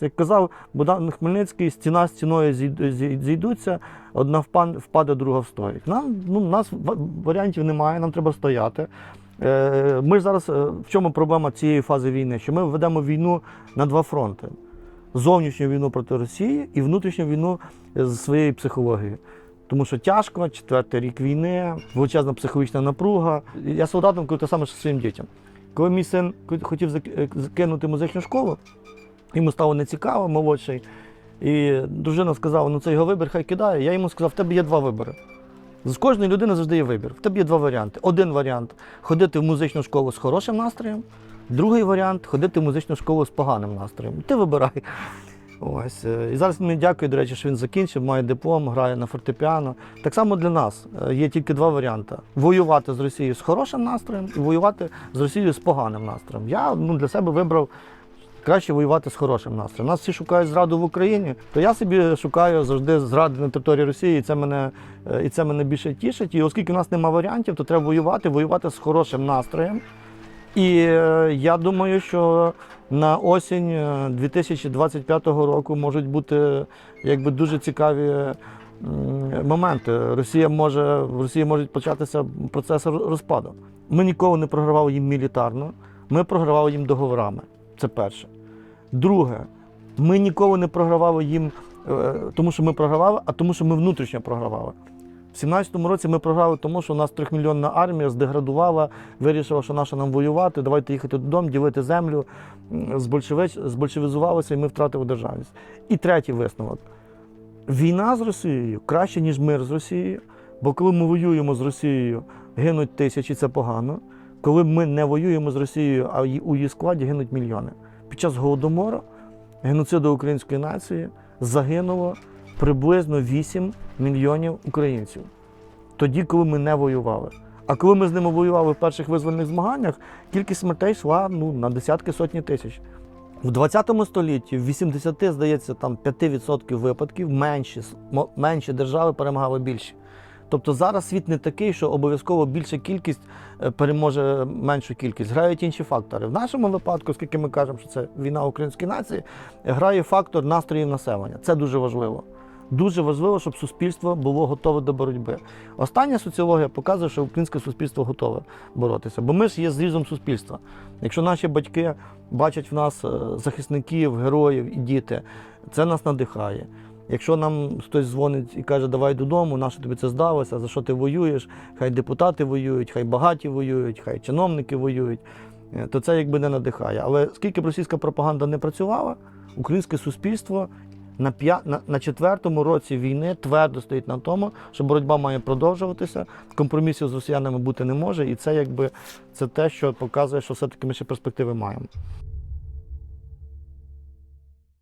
Як казав Богдан Хмельницький, стіна стіною зійдуться, одна впаде, друга встоїть. Нам ну, нас варіантів немає, нам треба стояти. Е, Ми зараз е, в чому проблема цієї фази війни? Що ми ведемо війну на два фронти: зовнішню війну проти Росії і внутрішню війну з своєю психологією. Тому що тяжко, четвертий рік війни, величезна психологічна напруга. Я солдатом кажу те саме, своїм дітям. Коли мій син хотів е, закинути музичну школу, йому стало нецікаво, молодший. І дружина сказала: ну це його вибір, хай кидає. Я йому сказав, в тебе є два вибори. З кожної людини завжди є вибір. В тебе є два варіанти. Один варіант ходити в музичну школу з хорошим настроєм, другий варіант ходити в музичну школу з поганим настроєм. Ти вибирай. Ось. е, І зараз мені дякую, до речі, що він закінчив, має диплом, грає на фортепіано. Так само для нас е, є тільки два варіанти: воювати з Росією з хорошим настроєм і воювати з Росією з поганим настроєм. Я ну, для себе вибрав краще воювати з хорошим настроєм. Нас всі шукають зраду в Україні, то я собі шукаю завжди зради на території Росії, і це мене, е, і це мене більше тішить. І оскільки у нас немає варіантів, то треба воювати, воювати з хорошим настроєм. І е, я думаю, що на осінь е, 2025 року можуть бути якби дуже цікаві моменти. Росія може в Росії може початися процес розпаду. Ми ніколи не програвали їм мілітарно, ми програвали їм договорами. Це перше. Друге, ми ніколи не програвали їм, е, тому що ми програвали, а тому, що ми внутрішньо програвали. В 17-му році ми програли, тому що у нас трьохмільйонна армія здеградувала, вирішила, що наша нам воювати, давайте їхати додому, ділити землю, збольшевізувалися, і ми втратили державність. І третій висновок. Війна з Росією краще, ніж мир з Росією, бо коли ми воюємо з Росією, гинуть тисячі, це погано. Коли ми не воюємо з Росією, а у її складі гинуть мільйони. Під час голодомору, геноциду української нації, загинуло приблизно 8 мільйонів українців. Тоді, коли ми не воювали. А коли ми з ними воювали в перших визвольних змаганнях, кількість смертей йшла ну, на десятки сотні тисяч. В 20 столітті в 80, здається, там 5% випадків менші, менші держави перемагали більші. Тобто зараз світ не такий, що обов'язково більша кількість е, переможе меншу кількість. Грають інші фактори. В нашому випадку, оскільки ми кажемо, що це війна української нації, грає фактор настроїв населення. Це дуже важливо. Дуже важливо, щоб суспільство було готове до боротьби. Остання соціологія показує, що українське суспільство готове боротися, бо ми ж є зрізом суспільства. Якщо наші батьки бачать в нас е, захисників, героїв і діти, це нас надихає. Якщо нам хтось дзвонить і каже, давай додому, на що тобі це здалося, за що ти воюєш, хай депутати воюють, хай багаті воюють, хай чиновники воюють, е, то це якби не надихає. Але скільки б російська пропаганда не працювала, українське суспільство на, на, на четвертому році війни твердо стоїть на тому, що боротьба має продовжуватися, компромісів з росіянами бути не може, і це якби це те, що показує, що все-таки ми ще перспективи маємо.